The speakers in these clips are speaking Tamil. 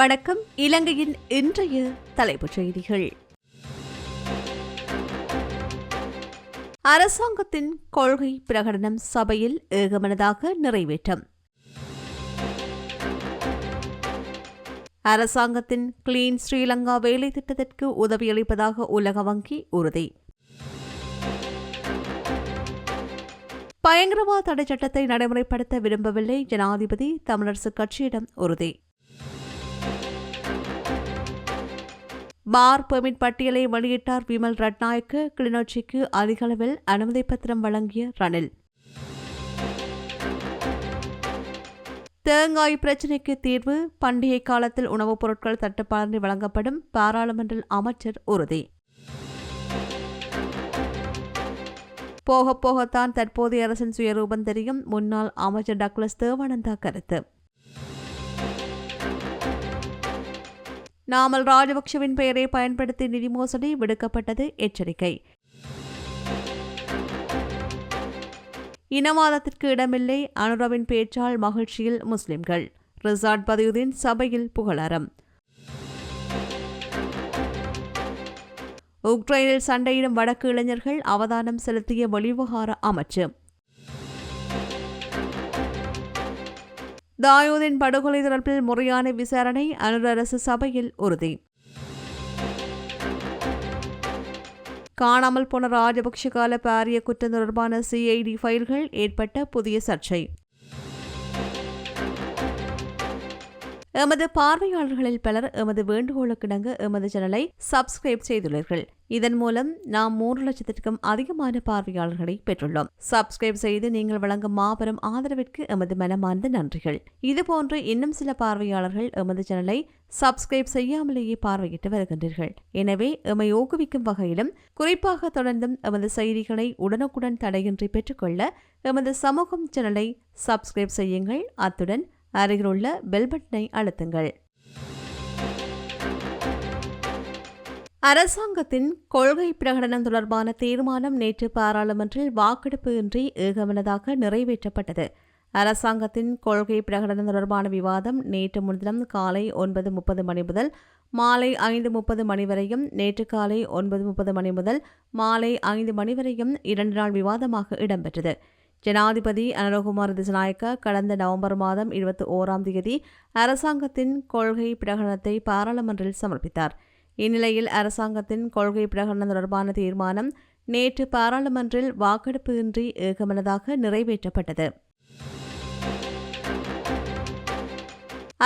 வணக்கம். இலங்கையின் இன்றைய தலைப்புச் செய்திகள். அரசாங்கத்தின் கொள்கை பிரகடனம் சபையில் ஏகமனதாக நிறைவேற்றம். அரசாங்கத்தின் கிளீன் ஸ்ரீலங்கா வேலை திட்டத்திற்கு உதவியளிப்பதாக உலக வங்கி உறுதி. பயங்கரவாத தடை சட்டத்தை நடைமுறைப்படுத்த விரும்பவில்லை ஜனாதிபதி தமிழரசுக் கட்சியிடம் உறுதி. பார் பெர்மிட் பட்டியலை வெளியிட்டார் விமல் ரட்நாயக்கு. கிளிநொச்சிக்கு அதிகளவில் அனுமதி பத்திரம் வழங்கிய ரணில். தேங்காய் பிரச்சினைக்கு தீர்வு. பண்டிகை காலத்தில் உணவுப் பொருட்கள் தட்டுப்பாடின்றி வழங்கப்படும். பாராளுமன்ற அமைச்சர் உறுதி. போக போகத்தான் தற்போதைய அரசின் சுயரூபம் தெரியும். முன்னாள் அமைச்சர் டக்ளஸ் தேவானந்தா கருத்து. நாமல் ராஜபக்சவின் பெயரை பயன்படுத்தி நிதி மோசடி விடுக்கப்பட்டது எச்சரிக்கை. இனவாதத்திற்கு இடமில்லை அனுரவின் பேச்சால் மகிழ்ச்சியில் முஸ்லிம்கள். ரிசார்ட் பதியுதீன் சபையில் புகழாரம். உக்ரைனில் சண்டையிடும் வடக்கு இளைஞர்கள் அவதானம் செலுத்திய வெளிவகார அமைச்சு. தாயூதின் படுகொலை தொடர்பில் முறையான விசாரணை அனுர அரசு சபையில் உறுதி. காணாமல் போன ராஜபக்ஷ கால பாரிய குற்றம் தொடர்பான சிஐடி ஃபைல்கள் ஏற்பட்ட புதிய சர்ச்சை. எமது பார்வையாளர்களில் பலர் எமது வேண்டுகோளுக்கிணங்க எமது சேனலை சப்ஸ்கிரைப் செய்துள்ளீர்கள். இதன் மூலம் நாம் மூன்று லட்சத்திற்கும் அதிகமான பார்வையாளர்களை பெற்றுள்ளோம். சப்ஸ்கிரைப் செய்து நீங்கள் வழங்கும் மாபெரும் ஆதரவிற்கு எமது மனமார்ந்த நன்றிகள். இதுபோன்று இன்னும் சில பார்வையாளர்கள் எமது சேனலை சப்ஸ்கிரைப் செய்யாமலேயே பார்வையிட்டு வருகின்றீர்கள். எனவே எம்மை ஊக்குவிக்கும் வகையிலும் குறிப்பாக தொடர்ந்தும் எமது செய்திகளை உடனுக்குடன் தடையின்றி பெற்றுக்கொள்ள எமது சமூகம் சேனலை சப்ஸ்கிரைப் செய்யுங்கள். அத்துடன் அருகிலுள்ள பெல் பட்டனை அழுத்துங்கள். அரசாங்கத்தின் கொள்கை பிரகடனம் தொடர்பான தீர்மானம் நேற்று பாராளுமன்றில் வாக்கெடுப்பு இன்றி ஏகமனதாக நிறைவேற்றப்பட்டது. அரசாங்கத்தின் கொள்கை பிரகடனம் தொடர்பான விவாதம் நேற்று முன்தினம் காலை ஒன்பது முப்பது மணி முதல் மாலை ஐந்து முப்பது மணி வரையும் நேற்று காலை ஒன்பது முப்பது மணி முதல் மாலை ஐந்து மணி வரையும் இரண்டு நாள் விவாதமாக இடம்பெற்றது. ஜனாதிபதி அனுரகுமார் திசநாயக்க கடந்த நவம்பர் மாதம் இருபத்தி ஓராம் தேதி அரசாங்கத்தின் கொள்கை பிரகடனத்தை பாராளுமன்றில் சமர்ப்பித்தார். இந்நிலையில் அரசாங்கத்தின் கொள்கை பிரகடனம் தொடர்பான தீர்மானம் நேற்று பாராளுமன்றில் வாக்கெடுப்பு இன்றி ஏகமனதாக நிறைவேற்றப்பட்டது.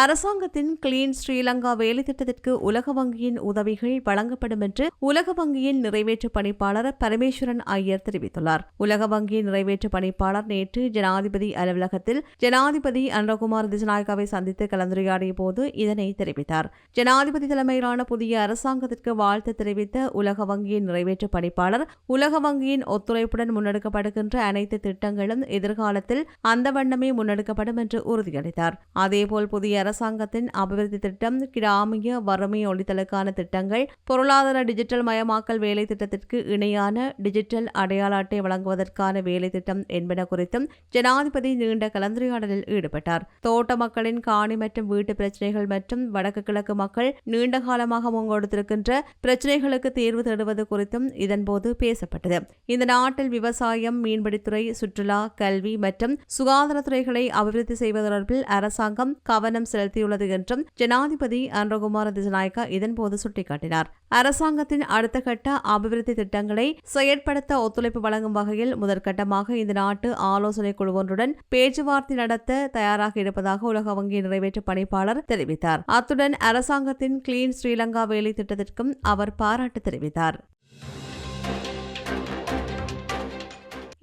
அரசாங்கத்தின் கிளீன் ஸ்ரீலங்கா வேலை திட்டத்திற்கு உலக வங்கியின் உதவிகள் வழங்கப்படும் என்று உலக வங்கியின் நிறைவேற்று பணிப்பாளர் பரமேஸ்வரன் ஐயர் தெரிவித்துள்ளார். உலக வங்கியின் நிறைவேற்று பணிப்பாளர் நேற்று ஜனாதிபதி அலுவலகத்தில் ஜனாதிபதி அனுரகுமார் திசநாயக்காவை சந்தித்து கலந்துரையாடிய போது இதனை தெரிவித்தார். ஜனாதிபதி தலைமையிலான புதிய அரசாங்கத்திற்கு வாழ்த்து தெரிவித்த உலக வங்கியின் நிறைவேற்று பணிப்பாளர் உலக வங்கியின் ஒத்துழைப்புடன் முன்னெடுக்கப்படுகின்ற அனைத்து திட்டங்களும் எதிர்காலத்தில் அந்த வண்ணமே முன்னெடுக்கப்படும் என்று உறுதியளித்தார். அதேபோல் புதிய அரசாங்கத்தின் அபிவிருத்தி திட்டம் கிராமிய வறுமை ஒழித்தலுக்கான திட்டங்கள் பொருளாதார டிஜிட்டல் மயமாக்கல் வேலை திட்டத்திற்கு இணையான டிஜிட்டல் அடையாள அட்டை வழங்குவதற்கான வேலை திட்டம் என்பன குறித்தும் ஜனாதிபதி நீண்ட கலந்துரையாடலில் ஈடுபட்டார். தோட்ட மக்களின் காணி மற்றும் வீட்டு பிரச்சினைகள் மற்றும் வடக்கு கிழக்கு மக்கள் நீண்ட காலமாக முன்கொடுத்திருக்கின்ற பிரச்சினைகளுக்கு தீர்வு தேடுவது குறித்தும் இதன்போது பேசப்பட்டது. இந்த நாட்டில் விவசாயம் மீன்பிடித்துறை சுற்றுலா கல்வி மற்றும் சுகாதாரத்துறைகளை அபிவிருத்தி செய்வது தொடர்பில் அரசாங்கம் கவனம் செலுத்தியுள்ளது என்றும் ஜனாதிபதி அன்றகுமார திசநாயக்கா இதன்போது சுட்டிக்காட்டினார். அரசாங்கத்தின் அடுத்த கட்ட அபிவிருத்தி திட்டங்களை செயற்படுத்த ஒத்துழைப்பு வழங்கும் வகையில் முதற்கட்டமாக இந்த நாட்டு ஆலோசனை குழு ஒன்றுடன் பேச்சுவார்த்தை நடத்த தயாராக இருப்பதாக உலக வங்கி நிறைவேற்ற பணிப்பாளர் தெரிவித்தார். அத்துடன் அரசாங்கத்தின் கிளீன் ஸ்ரீலங்கா வேலை திட்டத்திற்கும் அவர் பாராட்டு தெரிவித்தார்.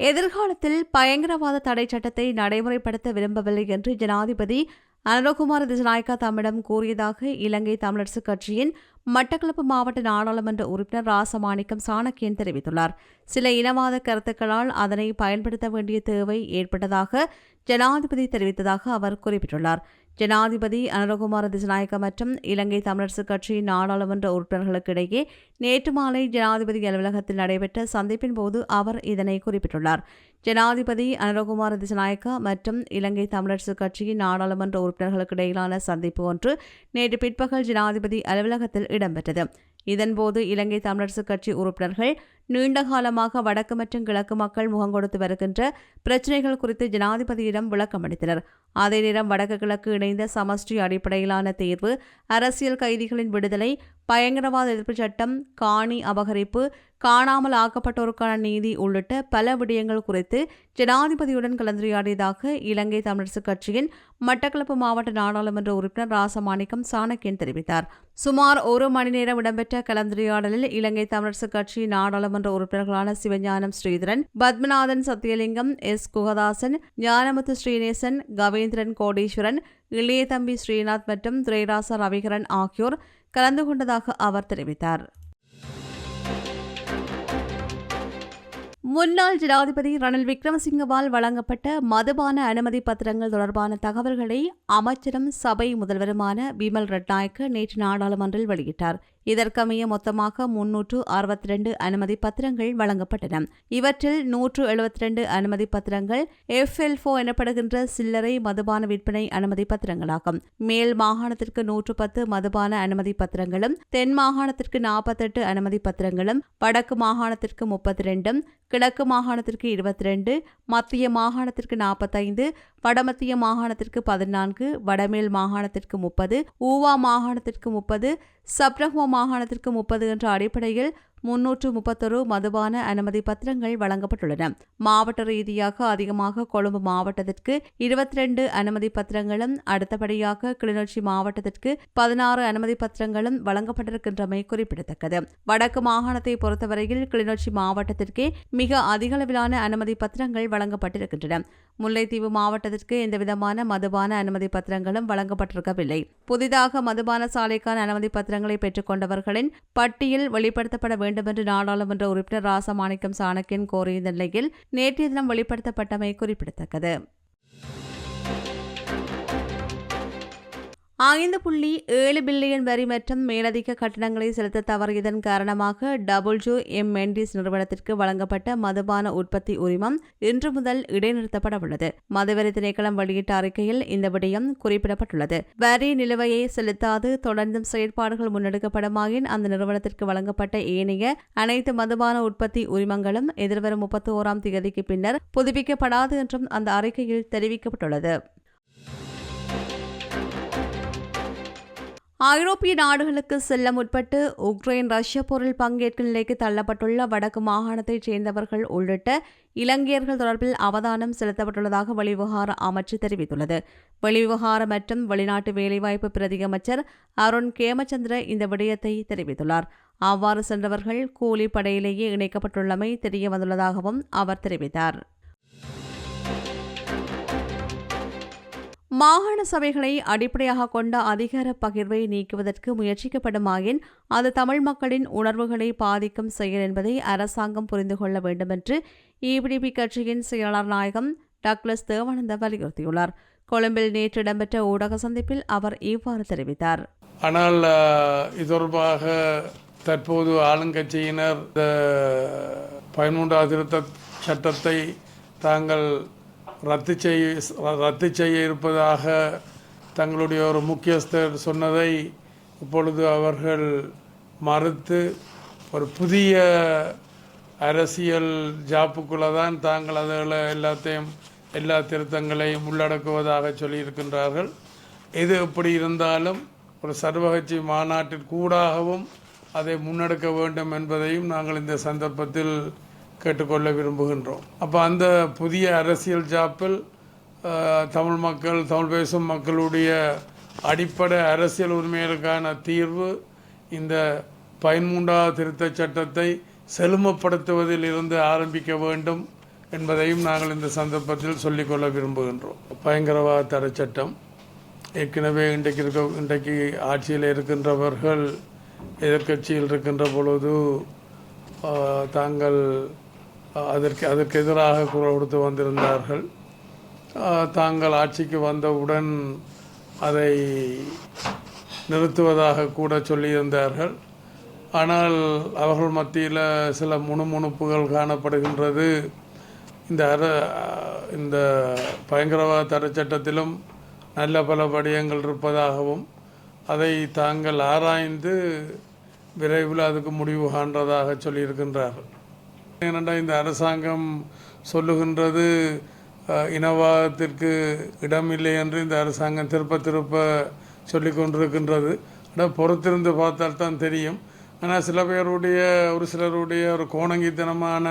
எதிர்காலத்தில் பயங்கரவாத தடை சட்டத்தை நடைமுறைப்படுத்த விரும்பவில்லை என்று ஜனாதிபதி அனுரகுமார திசநாயக்கா தம்மிடம் கூறியதாக இலங்கை தமிழரசுக் கட்சியின் மட்டக்களப்பு மாவட்ட நாடாளுமன்ற உறுப்பினர் ராசமாணிக்கம் சாணக்கியன் தெரிவித்துள்ளார். சில இனவாத கருத்துக்களால் அதனை பயன்படுத்த வேண்டிய தேவை ஏற்பட்டதாக ஜனாதிபதி தெரிவித்ததாக அவர் குறிப்பிட்டுள்ளார். ஜனாதிபதி அனுரகுமார திசநாயக்க மற்றும் இலங்கை தமிழரசுக் கட்சியின் நாடாளுமன்ற உறுப்பினர்களுக்கிடையே நேற்று மாலை ஜனாதிபதி அலுவலகத்தில் நடைபெற்ற சந்திப்பின் போது அவர் இதனை குறிப்பிட்டுள்ளார். ஜனாதிபதி அனுரகுமார திசநாயக்க மற்றும் இலங்கை தமிழரசுக் கட்சியின் நாடாளுமன்ற உறுப்பினர்களுக்கு இடையிலான சந்திப்பு ஒன்று நேற்று பிற்பகல் ஜனாதிபதி அலுவலகத்தில் இடம்பெற்றது. இதன்போது இலங்கை தமிழரசுக் கட்சி உறுப்பினர்கள் நீண்ட காலமாக வடக்கு மற்றும் கிழக்கு மக்கள் முகம் கொடுத்து வருகின்ற பிரச்சினைகள் குறித்து ஜனாதிபதியிடம் விளக்கம் அளித்தனர். அதே நேரம் வடக்கு கிழக்கு இணைந்த சமஷ்டி அடிப்படையிலான தேர்வு அரசியல் கைதிகளின் விடுதலை பயங்கரவாத எதிர்ப்பு சட்டம் காணி அபகரிப்பு காணாமல் ஆக்கப்பட்டோருக்கான நீதி உள்ளிட்ட பல விடயங்கள் குறித்து ஜனாதிபதியுடன் கலந்துரையாடியதாக இலங்கை தமிழரசுக் கட்சியின் மட்டக்களப்பு மாவட்ட நாடாளுமன்ற உறுப்பினர் ராசமாணிக்கம் சாணக்கியன் தெரிவித்தார். சுமார் ஒரு மணி நேரம் இடம்பெற்ற கலந்துரையாடலில் இலங்கை தமிழரசுக் கட்சி நாடாளுமன்ற உறுப்பினர்களான சிவஞானம் ஸ்ரீதரன் பத்மநாதன் சத்தியலிங்கம் எஸ். குகதாசன் ஞானமுத்து ஸ்ரீநேசன் கவேந்திரன் கோடீஸ்வரன் இளையதம்பி ஸ்ரீநாத் மற்றும் துரைராச ரவிகரன் ஆகியோர் கலந்து கொண்டதாக அவர் தெரிவித்தார். முன்னாள் ஜனாதிபதி ரணில் விக்ரமசிங்கவால் வழங்கப்பட்ட மதுபான அனுமதி பத்திரங்கள் தொடர்பான தகவல்களை அமைச்சரும் சபை முதல்வருமான பிமல் ரட்நாயக்க நேற்று நாடாளுமன்றில் வெளியிட்டார். இதற்கமைய மொத்தமாக முன்னூற்று அறுபத்தி ரெண்டு அனுமதி பத்திரங்கள் வழங்கப்பட்டன. இவற்றில் நூற்று எழுபத்தி ரெண்டு அனுமதி பத்திரங்கள் எஃப்எல்ஃபோ எனப்படுகின்ற சில்லறை மதுபான விற்பனை அனுமதி பத்திரங்களாகும். மேல் மாகாணத்திற்கு நூற்று பத்து மதுபான அனுமதி பத்திரங்களும் தென் மாகாணத்திற்கு நாற்பத்தெட்டு அனுமதி பத்திரங்களும் வடக்கு மாகாணத்திற்கு முப்பத்தி ரெண்டும் கிழக்கு மாகாணத்திற்கு இருபத்தி ரெண்டு மத்திய மாகாணத்திற்கு நாற்பத்தைந்து வடமத்திய மாகாணத்திற்கு பதினான்கு வடமேல் மாகாணத்திற்கு முப்பது ஊவா மாகாணத்திற்கு முப்பது சப்ரஹ்மா மாகாணத்திற்கு முப்பது என்ற அடிப்படையில் முன்னூற்று முப்பத்தொரு மதுபான அனுமதி பத்திரங்கள் வழங்கப்பட்டுள்ளன. மாவட்ட ரீதியாக அதிகமாக கொழும்பு மாவட்டத்திற்கு இருபத்தி ரெண்டு அனுமதி பத்திரங்களும் அடுத்தபடியாக கிளிநொச்சி மாவட்டத்திற்கு பதினாறு அனுமதி பத்திரங்களும் வழங்கப்பட்டிருக்கின்றமை குறிப்பிடத்தக்கது. வடக்கு மாகாணத்தை பொறுத்தவரையில் கிளிநொச்சி மாவட்டத்திற்கே மிக அதிகளவிலான அனுமதி பத்திரங்கள் வழங்கப்பட்டிருக்கின்றன. முல்லைத்தீவு மாவட்டத்திற்கு எந்தவிதமான மதுபான அனுமதி பத்திரங்களும் வழங்கப்பட்டிருக்கவில்லை. புதிதாக மதுபான சாலைக்கான அனுமதி பத்திரங்களை பெற்றுக்கொண்டவர்களின் பட்டியல் வெளிப்படுத்தப்பட வேண்டும் என்று நாடாளுமன்ற உறுப்பினர் ராசமாணிக்கம் சாணக்கியன் கோரியிருந்த நிலையில் நேற்றைய தினம் வெளிப்படுத்தப்பட்டமை குறிப்பிடத்தக்கது. ஐந்து புள்ளி ஏழு பில்லியன் வரி மற்றும் மேலதிக கட்டணங்களை செலுத்த தவறியதன் காரணமாக டபுள்யூ எம் மெண்டிஸ் நிறுவனத்திற்கு வழங்கப்பட்ட மதுபான உற்பத்தி உரிமம் இன்று முதல் இடைநிறுத்தப்பட உள்ளது மதுவரி திணைக்களம் வெளியிட்ட அறிக்கையில் இந்த விடயம் குறிப்பிடப்பட்டுள்ளது. வரி நிலுவையை செலுத்தாது தொடர்ந்தும் செயற்பாடுகள் முன்னெடுக்கப்படுமாயின் அந்த நிறுவனத்திற்கு வழங்கப்பட்ட ஏனைய அனைத்து மதுபான உற்பத்தி உரிமங்களும் எதிர்வரும் முப்பத்தி ஓராம் தேதிக்கு பின்னர் புதுப்பிக்கப்படாது என்றும் அந்த அறிக்கையில் தெரிவிக்கப்பட்டுள்ளது. ஐரோப்பிய நாடுகளுக்கு செல்ல முற்பட்டு உக்ரைன் ரஷ்ய போரில் பங்கேற்கும் நிலைக்கு தள்ளப்பட்டுள்ள வடக்கு மாகாணத்தைச் சேர்ந்தவர்கள் உள்ளிட்ட இலங்கையர்கள் தொடர்பில் அவதானம் செலுத்தப்பட்டுள்ளதாக வெளிவிவகார அமைச்சு தெரிவித்துள்ளது. வெளிவிவகார மற்றும் வெளிநாட்டு வேலைவாய்ப்பு பிரதி அமைச்சர் அருண் கேமச்சந்திர இந்த விடயத்தை தெரிவித்துள்ளார். அவ்வாறு சென்றவர்கள் கூலி படையிலேயே இணைக்கப்பட்டுள்ளமை தெரியவந்துள்ளதாகவும் அவர் தெரிவித்தார். மாகாண சபைகளை அடிப்படையாக கொண்ட அதிகார பகிர்வை நீக்குவதற்கு முயற்சிக்கப்படுமாயின் அது தமிழ் மக்களின் உணர்வுகளை பாதிக்கும் செயல் என்பதை அரசாங்கம் புரிந்து கொள்ள வேண்டும் என்று இபிடிபி கட்சியின் செயலாளர் நாயகம் டக்ளஸ் தேவானந்த வலியுறுத்தியுள்ளார். கொழும்பில் நேற்று இடம்பெற்ற ஊடக சந்திப்பில் அவர் இவ்வாறு தெரிவித்தார். ஆனால் இது தொடர்பாக தற்போது ஆளுங்கட்சியினர் பதிமூன்றாவது திருத்த சட்டத்தை தாங்கள் ரத்து செய்ய ரத்து செய்ய இருப்பதாக தங்களுடைய ஒரு முக்கியஸ்தர் சொன்னதை இப்பொழுது அவர்கள் மறுத்து ஒரு புதிய அரசியல் ஜாப்புக்குள்ளே தான் தாங்கள் அதில் எல்லாத்தையும் எல்லா திருத்தங்களையும் உள்ளடக்குவதாக சொல்லியிருக்கின்றார்கள். எது எப்படி இருந்தாலும் ஒரு சர்வகட்சி மாநாட்டிற்கூடாகவும் அதை முன்னெடுக்க வேண்டும் என்பதையும் நாங்கள் இந்த சந்தர்ப்பத்தில் கேட்டுக்கொள்ள விரும்புகின்றோம். அப்போ அந்த புதிய அரசியல் ஜாப்பில் தமிழ் மக்கள் தமிழ் பேசும் மக்களுடைய அடிப்படை அரசியல் உரிமைகளுக்கான தீர்வு இந்த பதிமூன்றாவது திருத்தச் சட்டத்தை செழுமப்படுத்துவதில் இருந்து ஆரம்பிக்க வேண்டும் என்பதையும் நாங்கள் இந்த சந்தர்ப்பத்தில் சொல்லிக்கொள்ள விரும்புகின்றோம். பயங்கரவாத தடை சட்டம். ஏற்கனவே இன்றைக்கு இருக்க இன்றைக்கு ஆட்சியில் இருக்கின்றவர்கள் எதிர்கட்சியில் இருக்கின்ற பொழுது தாங்கள் அதற்கு அதற்கு எதிராக குரல் கொடுத்து வந்திருந்தார்கள் தாங்கள் ஆட்சிக்கு வந்தவுடன் அதை நிறுத்துவதாக கூட சொல்லியிருந்தார்கள். ஆனால் அவர்கள் மத்தியில் சில முணுமுணுப்புகள் காணப்படுகின்றது. இந்த அர இந்த பயங்கரவாத தடை சட்டத்திலும் நல்ல பல படியங்கள் இருப்பதாகவும் அதை தாங்கள் ஆராய்ந்து விரைவில் அதுக்கு முடிவு காண்றதாக சொல்லியிருக்கின்றார்கள். ஏனென்றால் இந்த அரசாங்கம் சொல்லுகின்றது இனவாதத்திற்கு இடமில்லை என்று இந்த அரசாங்கம் திருப்ப திருப்ப சொல்லி கொண்டிருக்கின்றது. ஆனால் பொறுத்திருந்து பார்த்தால் தான் தெரியும். ஆனால் சில பேருடைய ஒரு சிலருடைய ஒரு கோணங்கித்தனமான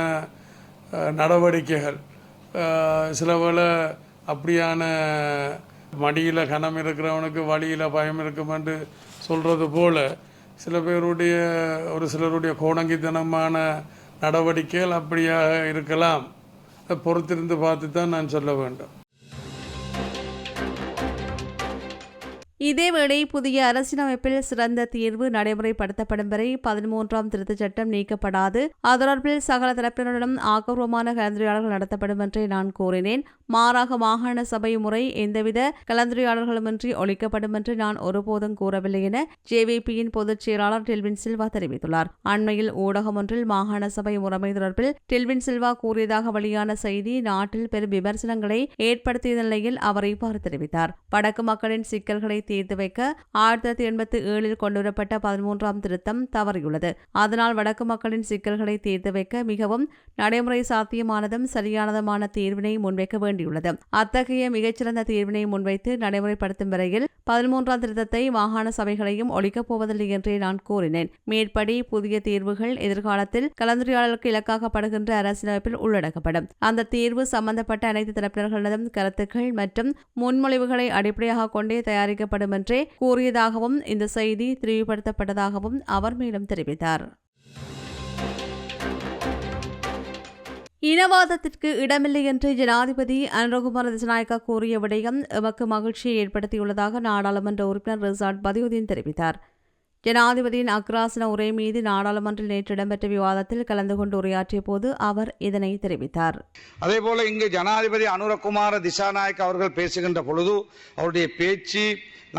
நடவடிக்கைகள் அஹ், சில வேளை அப்படியான மடியில் கனம் இருக்கிறவனுக்கு வழியில் பயம் இருக்கும் என்று சொல்கிறது போல் சில பேருடைய ஒரு சிலருடைய கோணங்கித்தனமான நடவடிக்கைகள் அப்படியாக இருக்கலாம். அதை பொறுத்திருந்து பார்த்து தான் நான் சொல்ல வேண்டும். இதேவேளை புதிய அரசியலமைப்பில் சிறந்த தீர்வு நடைமுறைப்படுத்தப்படும் வரை பதிமூன்றாம் திருத்தச் சட்டம் நீக்கப்படாது. அது தொடர்பில் சகல தரப்பினருடன் ஆக்கப்பூர்வமான கலந்துரையாடல்கள் நடத்தப்படும் என்றே நான் கூறினேன். மாறாக மாகாண சபை முறை எந்தவித கலந்துரையாடல்களுமின்றி ஒழிக்கப்படும் என்று நான் ஒருபோதும் கூறவில்லை என ஜேவிபியின் பொதுச் செயலாளர் டெல்வின் சில்வா தெரிவித்துள்ளார். அண்மையில் ஊடகம் ஒன்றில் மாகாண சபை முறைமை தொடர்பில் டெல்வின் சில்வா கூறியதாக வெளியான செய்தி நாட்டில் பெரும் விமர்சனங்களை ஏற்படுத்திய நிலையில் அவர் இவ்வாறு தெரிவித்தார். வடக்கு மக்களின் சிக்கல்களை தீர்த்து வைக்க ஆயிரத்தி தொள்ளாயிரத்தி எண்பத்தி ஏழில் கொண்டுவரப்பட்ட பதிமூன்றாம் திருத்தம் தவறியுள்ளது. அதனால் வடக்கு மக்களின் சிக்கல்களை தீர்த்து வைக்க மிகவும் நடைமுறை சாத்தியமானதும் சரியானதுமான தீர்வினை முன்வைக்க வேண்டும் வேண்டியுள்ளது அத்தகைய மிகச்சிறந்த தீர்வினை முன்வைத்து நடைமுறைப்படுத்தும் வரையில் பதிமூன்றாம் திருத்தத்தை மாகாண சபைகளையும் ஒழிக்கப் போவதில்லை என்றே நான் கூறினேன். மேற்படி புதிய தீர்வுகள் எதிர்காலத்தில் கலந்துரையாடலுக்கு இலக்காகப்படுகின்ற அரசியலமைப்பில் உள்ளடக்கப்படும். அந்த தீர்வு சம்பந்தப்பட்ட அனைத்து தரப்பினர்களிடம் கருத்துக்கள் மற்றும் முன்மொழிவுகளை அடிப்படையாக கொண்டே தயாரிக்கப்படும் என்றே கூறியதாகவும் இந்த செய்தி தெளிவுபடுத்தப்பட்டதாகவும் அவர் மேலும் தெரிவித்தார். இனவாதத்திற்கு இடமில்லை என்று ஜனாதிபதி அனுரகுமார திசநாயக்கா கூறிய விடயம் எமக்கு மகிழ்ச்சியை ஏற்படுத்தியுள்ளதாக நாடாளுமன்ற உறுப்பினர் ரிசார்ட் பதியுதீன் தெரிவித்தார். ஜனாதிபதியின் அக்ராசன உரை மீது நாடாளுமன்றில் நேற்று இடம்பெற்ற விவாதத்தில் கலந்து கொண்டு உரையாற்றிய போது அவர் இதனை தெரிவித்தார். அதே போல இங்கு ஜனாதிபதி அனுரகுமார திசாநாயக் அவர்கள் பேசுகின்ற பொழுது அவருடைய பேச்சு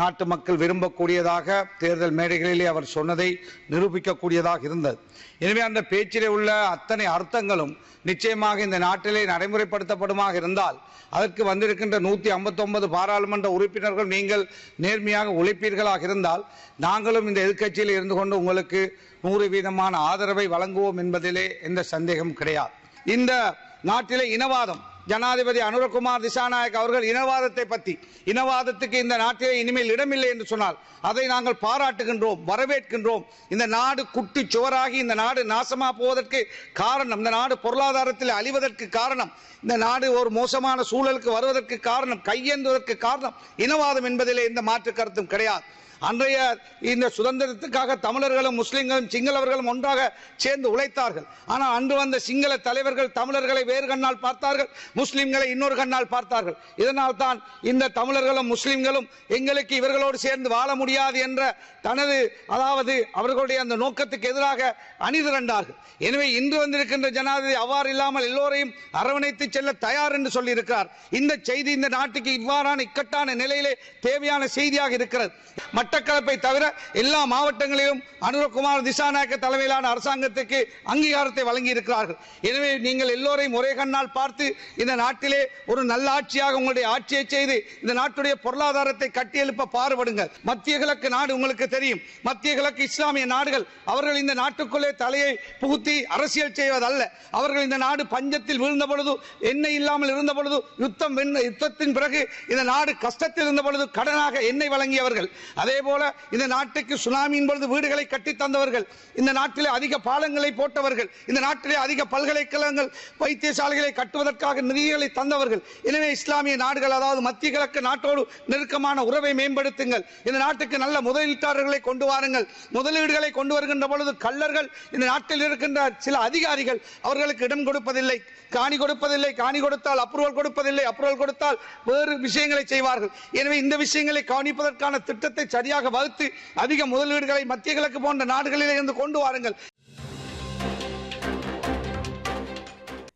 நாட்டு மக்கள் விரும்பக்கூடியதாக தேர்தல் மேடைகளிலே அவர் சொன்னதை நிரூபிக்கக்கூடியதாக இருந்தது. எனவே அந்த பேச்சிலே உள்ள அத்தனை அர்த்தங்களும் நிச்சயமாக இந்த நாட்டிலே நடைமுறைப்படுத்தப்படுமாக இருந்தால் அதற்கு வந்திருக்கின்ற நூத்தி ஐம்பத்தொன்பது பாராளுமன்ற உறுப்பினர்கள் நீங்கள் நேர்மையாக உழைப்பீர்களாக இருந்தால் நாங்களும் இந்த எதிர்க்கட்சியில் இருந்து கொண்டு உங்களுக்கு நூறு வீதமான ஆதரவை வழங்குவோம் என்பதிலே எந்த சந்தேகம் கிடையாது. இந்த நாட்டிலே இனவாதம் ஜனாதிபதி அனுரகுமார் திசாநாயக் அவர்கள் இனவாதத்தை பற்றி இனவாதத்துக்கு இந்த நாட்டிலே இனிமேல் இடமில்லை என்று சொன்னால் அதை நாங்கள் பாராட்டுகின்றோம் வரவேற்கின்றோம். இந்த நாடு குட்டி சுவராகி இந்த நாடு நாசமா போவதற்கு காரணம் இந்த நாடு பொருளாதாரத்தில் அழிவதற்கு காரணம் இந்த நாடு ஒரு மோசமான சூழலுக்கு வருவதற்கு காரணம் கையேந்துவதற்கு காரணம் இனவாதம் என்பதிலே எந்த மாற்று கருத்தும் கிடையாது. அன்றைய இந்த சுதந்திரத்துக்காக தமிழர்களும் முஸ்லிம்களும் சிங்களவர்களும் ஒன்றாக சேர்ந்து உழைத்தார்கள். ஆனால் அன்று வந்த சிங்கள தலைவர்கள் தமிழர்களை வேறு கண்ணால் பார்த்தார்கள் முஸ்லிம்களை இன்னொரு கண்ணால் பார்த்தார்கள். இதனால் தான் இந்த தமிழர்களும் முஸ்லிம்களும் எங்களுக்கு இவர்களோடு சேர்ந்து வாழ முடியாது என்ற தனது அதாவது அவர்களுடைய அந்த நோக்கத்துக்கு எதிராக அணிதிரண்டார்கள். எனவே இன்று வந்திருக்கின்ற ஜனாதிபதி அவ்வாறு இல்லாமல் எல்லோரையும் அரவணைத்து செல்ல தயார் என்று சொல்லியிருக்கிறார். இந்த செய்தி இந்த நாட்டுக்கு இவ்வாறான இக்கட்டான நிலையிலே தேவையான செய்தியாக இருக்கிறது. மட்டக்களப்பை தவிர எல்லா மாவட்டங்களிலும் அனுரகுமார் திசாநாயக்க தலைமையிலான அரசாங்கத்துக்கு அங்கீகாரத்தை வழங்கி இருக்கிறார்கள் எனவே நீங்கள் எல்லோரையும் ஒரே கண்ணால் பார்த்து இந்த நாட்டிலே ஒரு நல்ல ஆட்சியாக உங்களுடைய ஆட்சியை செய்து இந்த நாட்டுடைய பொருளாதாரத்தை கட்டியெழுப்ப பாடுபடுங்கள். மத்திய கிழக்கு நாடு உங்களுக்கு தெரியும். மத்திய கிழக்கு இஸ்லாமிய நாடுகள் அவர்கள் இந்த நாட்டுக்குள்ளே தலையை புகுத்தி அரசியல் செய்வதல்ல. அவர்கள் இந்த நாடு பஞ்சத்தில் வீழ்ந்த பொழுது எண்ணெய் இல்லாமல் இருந்த பொழுது யுத்தம் வென்ற யுத்தத்தின் பிறகு இந்த நாடு கஷ்டத்தில் இருந்த பொழுது கடனாக எண்ணெய் வழங்கியவர்கள். அதே போல இந்த நாட்டுக்கு சுனாமியின் பொழுது வீடுகளை கட்டி தந்தவர்கள் இந்த நாட்டிலே அதிக பாலங்களை போட்டவர்கள் இந்த நாட்டிலே அதிக பல்கலைக்கழகங்கள் வைத்தியசாலைகளை கட்டுவதற்காக நிதிகளை தந்தவர்கள் எனவே இஸ்லாமிய நாடுகள் அதாவது மத்திய கிழக்கு நாட்டோடு நெருக்கமான உறவை மேம்படுத்துங்கள். இந்த நாட்டுக்கு நல்ல முதலீட்டாளர்களை கொண்டு வாருங்கள். முதலீடுகளை கொண்டு வருகின்ற பொழுது கள்ளர்கள் இந்த நாட்டில் இருக்கின்ற சில அதிகாரிகள் அவர்களுக்கு இடம் கொடுப்பதில்லை. காணி கொடுப்பதில்லை. காணி கொடுத்தால் அப்ரூவல் கொடுப்பதில்லை. அப்ரூவல் கொடுத்தால் வேறு விஷயங்களை செய்வார்கள். எனவே இந்த விஷயங்களை கவனிப்பதற்கான திட்டத்தை சரியாக வகுத்து அதிக முதலீடுகளை மத்திய கிழக்கு போன்ற நாடுகளில் இருந்து கொண்டு வாருங்கள்.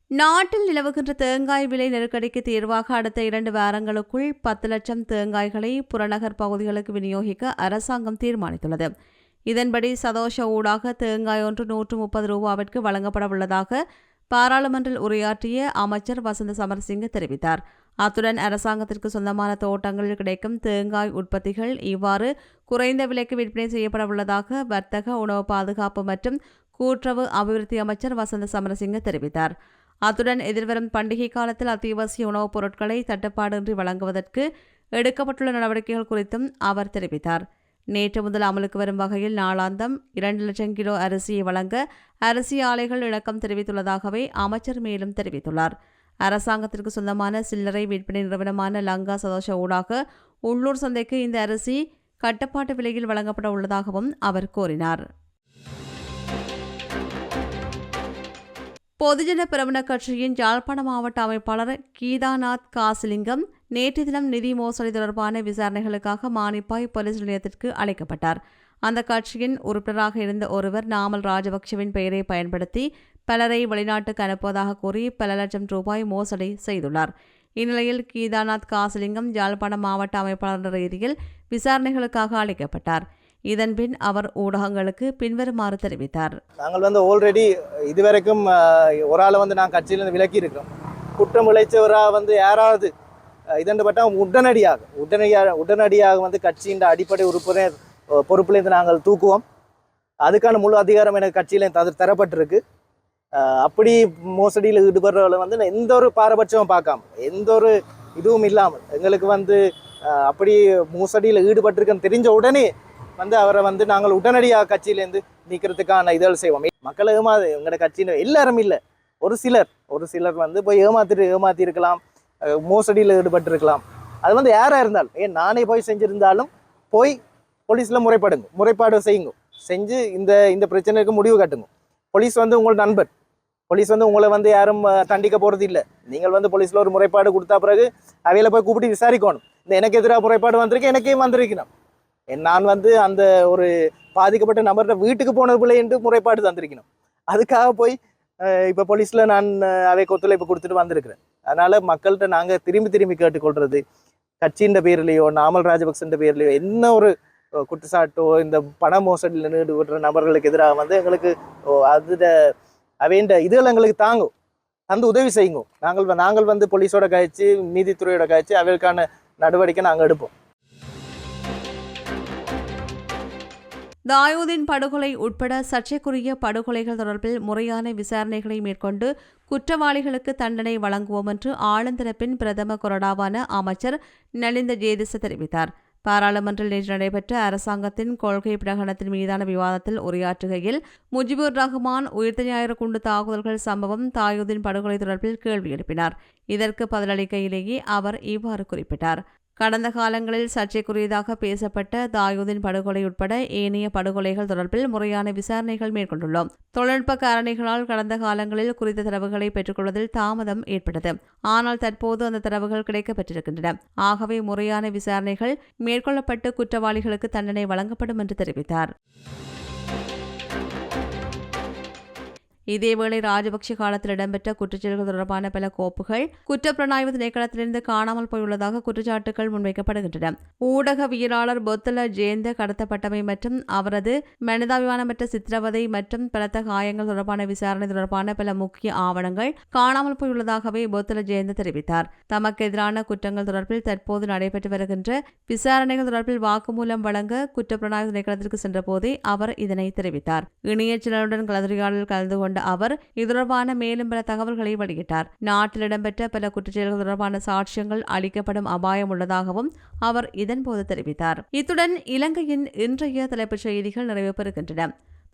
நாட்டில் நிலவுகின்ற தேங்காய் விலை நெருக்கடிக்கு தீர்வாக அடுத்த இரண்டு வாரங்களுக்குள் பத்து லட்சம் தேங்காய்களை புறநகர் பகுதிகளுக்கு விநியோகிக்க அரசாங்கம் தீர்மானித்துள்ளது. இதன்படி சதோஷ ஊடாக தேங்காய் ஒன்று நூற்று முப்பது ரூபாவிற்கு வழங்கப்பட உள்ளதாக பாராளுமன்றில் உரையாற்றிய அமைச்சர் வசந்த சமரசிங்க தெரிவித்தார். அத்துடன் அரசாங்கத்திற்கு சொந்தமான தோட்டங்களில் கிடைக்கும் தேங்காய் உற்பத்திகள் இவ்வாறு குறைந்த விலைக்கு விற்பனை செய்யப்பட உள்ளதாக வர்த்தக உணவு பாதுகாப்பு மற்றும் கூட்டுறவு அபிவிருத்தி அமைச்சர் வசந்த சமரசிங்க தெரிவித்தார். அத்துடன் எதிர்வரும் பண்டிகை காலத்தில் அத்தியாவசிய உணவுப் பொருட்களை தட்டுப்பாடின்றி வழங்குவதற்கு எடுக்கப்பட்டுள்ள நடவடிக்கைகள் குறித்தும் அவர் தெரிவித்தார். நேற்று முதல் அமலுக்கு வரும் வகையில் நாளாந்தம் இரண்டு லட்சம் கிலோ அரிசியை வழங்க அரிசி ஆலைகள் இணக்கம் தெரிவித்துள்ளதாகவே அமைச்சர் மேலும் தெரிவித்துள்ளார். அரசாங்கத்திற்கு சொந்தமான சில்லறை விற்பனை நிறுவனமான லங்கா சதோஷ ஊடாக உள்ளூர் சந்தைக்கு இந்த அரிசி கட்டுப்பாட்டு விலையில் வழங்கப்பட உள்ளதாகவும் அவர் கூறினார். பொதுஜன பிரமுன கட்சியின் யாழ்ப்பாண மாவட்ட அமைப்பாளர் கீதாநாத் காசிலிங்கம் நேற்று தினம் நிதி மோசடி தொடர்பான விசாரணைகளுக்காக மானிப்பாய் போலீஸ் நிலையத்திற்கு அழைக்கப்பட்டார். அந்த கட்சியின் உறுப்பினராக இருந்த ஒருவர் நாமல் ராஜபக்சவின் பெயரை பயன்படுத்தி பலரை வெளிநாட்டுக்கு அனுப்புவதாக கூறி பல லட்சம் ரூபாய் மோசடி செய்துள்ளார். இந்நிலையில் கீதாநாத் காசிலிங்கம் யாழ்ப்பாண மாவட்ட அமைப்பாளர் ரீதியில் விசாரணைகளுக்காக அழைக்கப்பட்டார் இதன்பின் அவர் ஊடகங்களுக்கு பின்வருமாறு தெரிவித்தார். நாங்கள் வந்து ஆல்ரெடி இதுவரைக்கும் ஒரு ஆளை வந்து நான் கட்சியிலிருந்து விலக்கி இருக்கோம் குற்றம் இழைச்சவராக வந்து யாராவது அஹ், இதண்டுபட்டால் உடனடியாக உடனடியாக உடனடியாக வந்து கட்சியின் அடிப்படை உறுப்பினர் பொறுப்புலேருந்து நாங்கள் தூக்குவோம். அதுக்கான முழு அதிகாரம் எனக்கு கட்சியில் தர தரப்பட்டிருக்கு. அப்படி மோசடியில் ஈடுபடுறவங்களை வந்து நான் எந்த ஒரு பாரபட்சமும் பார்க்காம எந்த ஒரு இதுவும் இல்லாமல் எங்களுக்கு வந்து அப்படி மோசடியில் ஈடுபட்டிருக்குன்னு தெரிஞ்ச உடனே வந்து அவரை வந்து நாங்கள் உடனடியாக கட்சியிலேருந்து நீக்கிறதுக்கான இதழ் செய்வோம். மக்களை ஏமாது எங்களோட கட்சியில் எல்லாரும் இல்லை. ஒரு சிலர் ஒரு சிலர் வந்து போய் ஏமாத்திட்டு ஏமாத்திருக்கலாம் மோசடியில் ஈடுபட்டிருக்கலாம். அது வந்து யாராக இருந்தாலும் ஏன் நானே போய் செஞ்சுருந்தாலும் போய் போலீஸில் முறைப்படுங்க. முறைப்பாடு செய்யுங்க. செஞ்சு இந்த இந்த பிரச்சனைக்கு முடிவு கட்டுங்க. போலீஸ் வந்து உங்களோட நண்பர் போலீஸ் வந்து உங்களை வந்து யாரும் தண்டிக்க போகிறது இல்லை நீங்கள் வந்து போலீஸில் ஒரு முறைப்பாடு கொடுத்தா பிறகு அவையில் போய் கூப்பிட்டு விசாரிக்கணும். இந்த எனக்கு எதிராக முறைப்பாடு வந்திருக்கு எனக்கே வந்திருக்கணும். நான் வந்து அந்த ஒரு பாதிக்கப்பட்ட நபர்கிட்ட வீட்டுக்கு போனது பிள்ளை என்று முறைப்பாடு தந்திருக்கணும். அதுக்காக போய் இப்போ போலீஸில் நான் அவை அவைக்கு ஒத்துழைப்பு கொடுத்துட்டு வந்திருக்கிறேன். அதனால் மக்கள்கிட்ட நாங்கள் திரும்பி திரும்பி கேட்டுக்கொள்கிறது கட்சியின் பேர்லேயோ நாமல் ராஜபக்சன்ற பேர்லேயோ என்ன ஒரு குற்றச்சாட்டோ இந்த பண மோசடியில் ஈடுபடுற நபர்களுக்கு எதிராக வந்து எங்களுக்கு அது அதுட அவைண்ட இதுகள் எங்களுக்கு தாங்கும். தந்து உதவி செய்யுங்க. நாங்கள் நாங்கள் வந்து போலீஸோட கழிச்சு நீதித்துறையோட கழிச்சு அவைகளுக்கான நடவடிக்கை நாங்கள் எடுப்போம். தாயூதின் படுகொலை உட்பட சர்ச்சைக்குரிய படுகொலைகள் தொடர்பில் முறையான விசாரணைகளை மேற்கொண்டு குற்றவாளிகளுக்கு தண்டனை வழங்குவோம் என்று ஆளுந்தரப்பின் பிரதம கொறடாவான அமைச்சர் நலிந்த ஜேதிச தெரிவித்தார். பாராளுமன்றில் நேற்று நடைபெற்ற அரசாங்கத்தின் கொள்கை பிரகடனத்தின் மீதான விவாதத்தில் உரையாற்றுகையில் முஜிபுர் ரஹ்மான் உயிர்த்த ஞாயிறு குண்டு தாக்குதல்கள் சம்பவம் தாயுதின் படுகொலை தொடர்பில் கேள்வி எழுப்பினார். இதற்கு பதிலளிக்கையிலேயே அவர் இவ்வாறு குறிப்பிட்டார். கடந்த காலங்களில் சர்ச்சைக்குரியதாக பேசப்பட்ட தாயுதீன் படுகொலை உட்பட ஏனைய படுகொலைகள் தொடர்பில் முறையான விசாரணைகள் மேற்கொண்டுள்ளோம். தொழில்நுட்ப காரணிகளால் கடந்த காலங்களில் குறித்த தரவுகளை பெற்றுக்கொள்வதில் தாமதம் ஏற்பட்டது. ஆனால் தற்போது அந்த தரவுகள் கிடைக்கப்பெற்றிருக்கின்றன ஆகவே முறையான விசாரணைகள் மேற்கொள்ளப்பட்டு குற்றவாளிகளுக்கு தண்டனை வழங்கப்படும் என்று தெரிவித்தார். இதேவேளை ராஜபக்ஷ காலத்தில் இடம்பெற்ற குற்றச்செயல்கள் தொடர்பான பல கோப்புகள் குற்றப்புலனாய்வு திணைக்களத்திலிருந்து காணாமல் போயுள்ளதாக குற்றச்சாட்டுகள் முன்வைக்கப்படுகின்றன. ஊடகவியலாளர் பொத்தல ஜேந்த கடத்தப்பட்டமை மற்றும் அவரது மனிதாபிமானமற்ற சித்திரவதை மற்றும் பலத்த காயங்கள் தொடர்பான விசாரணை தொடர்பான பல முக்கிய ஆவணங்கள் காணாமல் போயுள்ளதாகவே பொத்தல ஜெயந்த தெரிவித்தார். தமக்கு எதிரான குற்றங்கள் தொடர்பில் தற்போது நடைபெற்று வருகின்ற விசாரணைகள் தொடர்பில் வாக்குமூலம் வழங்க குற்றப்புலனாய்வு திணைக்களத்திற்கு சென்றபோதே அவர் இதனை தெரிவித்தார். இணையச்சிலருடன் கலந்துரையாடல் கலந்து கொண்ட அவர் இது தொடர்பான மேலும் பல தகவல்களை வெளியிட்டார். நாட்டில் இடம்பெற்ற பல குற்றச்செயல்கள் தொடர்பான சாட்சியங்கள் அளிக்கப்படும் அபாயம் உள்ளதாகவும் அவர் இதன்போது தெரிவித்தார். இத்துடன் இலங்கையின் இன்றைய தலைப்புச் செய்திகள் நிறைவு பெறுகின்றன.